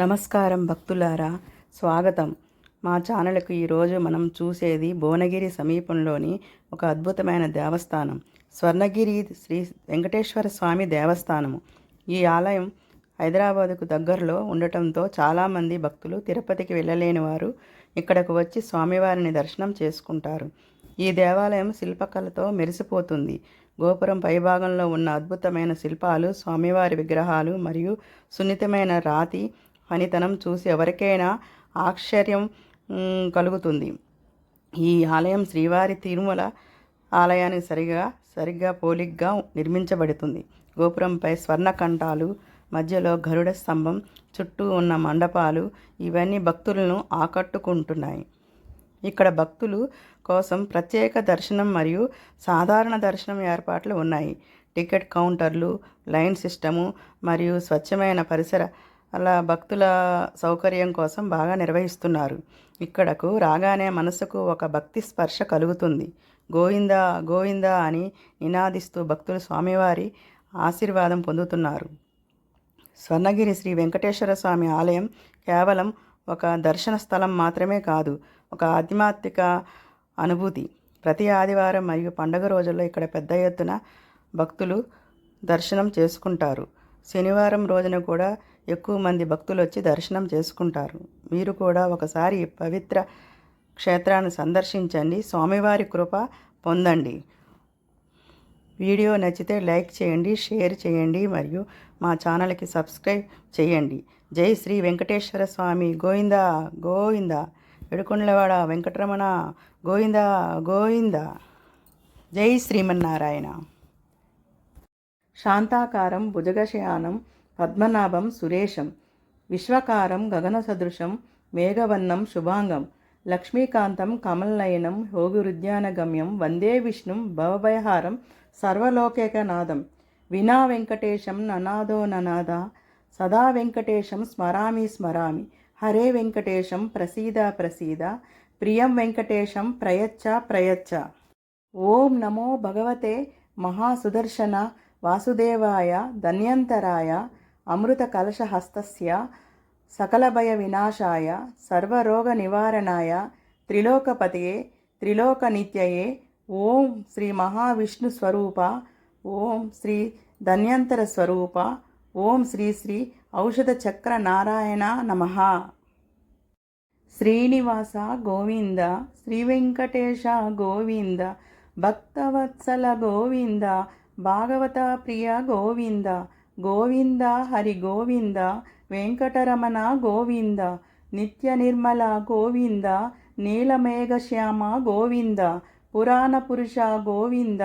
నమస్కారం భక్తులారా స్వాగతం. మా ఛానల్కు ఈరోజు మనం చూసేది భువనగిరి సమీపంలోని ఒక అద్భుతమైన దేవస్థానం స్వర్ణగిరి శ్రీ వెంకటేశ్వర స్వామి దేవస్థానము. ఈ ఆలయం హైదరాబాదుకు దగ్గరలో ఉండటంతో చాలామంది భక్తులు తిరుపతికి వెళ్ళలేని వారు ఇక్కడకు వచ్చి స్వామివారిని దర్శనం చేసుకుంటారు. ఈ దేవాలయం శిల్పకళతో మెరిసిపోతుంది. గోపురం పైభాగంలో ఉన్న అద్భుతమైన శిల్పాలు స్వామివారి విగ్రహాలు మరియు సున్నితమైన రాతి పనితనం చూసి ఎవరికైనా ఆశ్చర్యం కలుగుతుంది. ఈ ఆలయం శ్రీవారి తిరుమల ఆలయానికి సరిగా సరిగ్గా పోలిగ్గా నిర్మించబడుతుంది. గోపురంపై స్వర్ణకంఠాలు మధ్యలో గరుడ స్తంభం చుట్టూ ఉన్న మండపాలు ఇవన్నీ భక్తులను ఆకట్టుకుంటున్నాయి. ఇక్కడ భక్తులు కోసం ప్రత్యేక దర్శనం మరియు సాధారణ దర్శనం ఏర్పాట్లు ఉన్నాయి. టికెట్ కౌంటర్లు లైన్ సిస్టము మరియు స్వచ్ఛమైన పరిసర అలా భక్తుల సౌకర్యం కోసం బాగా నిర్వహిస్తున్నారు. ఇక్కడకు రాగానే మనసుకు ఒక భక్తి స్పర్శ కలుగుతుంది. గోవిందా గోవిందా అని నినాదిస్తూ భక్తులు స్వామివారి ఆశీర్వాదం పొందుతున్నారు. స్వర్ణగిరి శ్రీ వెంకటేశ్వర స్వామి ఆలయం కేవలం ఒక దర్శన స్థలం మాత్రమే కాదు ఒక ఆధ్యాత్మిక అనుభూతి. ప్రతి ఆదివారం మరియు పండుగ రోజుల్లో ఇక్కడ పెద్ద ఎత్తున భక్తులు దర్శనం చేసుకుంటారు. శనివారం రోజున కూడా ఎక్కువ మంది భక్తులు వచ్చి దర్శనం చేసుకుంటారు. మీరు కూడా ఒకసారి పవిత్ర క్షేత్రాన్ని సందర్శించండి. స్వామివారి కృప పొందండి. వీడియో నచ్చితే లైక్ చేయండి షేర్ చేయండి మరియు మా ఛానల్కి సబ్స్క్రైబ్ చేయండి. జై శ్రీ వెంకటేశ్వర స్వామి. గోవిందా గోవిందా. ఎడుకొండలవాడ వెంకటరమణ. గోవిందా గోవిందా. జై శ్రీమన్నారాయణ. శాంతాకారం భుజగశయానం పద్మనాభం సురేశం విశ్వకారం గగన సదృశం మేఘవన్నం శుభాంగం లక్ష్మీకాంతం కమల్నయనం హోగురుద్యానగమ్యం వందే విష్ణుం భవభయహారం సర్వలోకేకనాదం వినా వెంకటేశం ననాదో ననాద సదా వెంకటేశం స్మరామి స్మరామి హరే వెంకటేశం ప్రసీద ప్రసీద ప్రియం వెంకటేశం ప్రయచ్చ ప్రయచ్చ ఓం నమో భగవతే మహాసుదర్శన వాసుదేవాయ ధన్యంతరాయ అమృత కలశహస్తస్య సకలభయ వినాశాయ సర్వరోగ నివారణాయ త్రిలోకపతియే త్రిలోక నిత్యయే ఓం శ్రీ మహావిష్ణు స్వరూప ఓం శ్రీ ధన్యంతర స్వరూప ఓం శ్రీ శ్రీ ఔషధ చక్ర నారాయణ నమ. శ్రీనివాస గోవింద శ్రీ వెంకటేశ గోవింద భక్తవత్సల గోవింద భాగవత ప్రియ గోవింద. గోవింద హరి గోవింద వెంకటరమణ గోవింద నిత్య నిర్మల గోవింద నీలమేఘశ్యామ గోవింద పురాణ పురుష గోవింద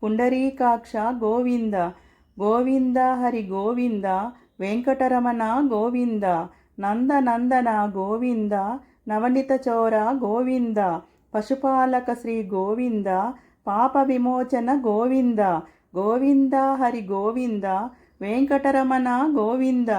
పుండరీకాక్ష గోవింద గోవింద హరి గోవింద వెంకటరమణ గోవింద నందనందన గోవింద నవనిత చోర గోవింద పశుపాలక శ్రీ గోవింద పాప విమోచన గోవింద గోవింద హరి గోవింద వెంకటరమణ గోవింద.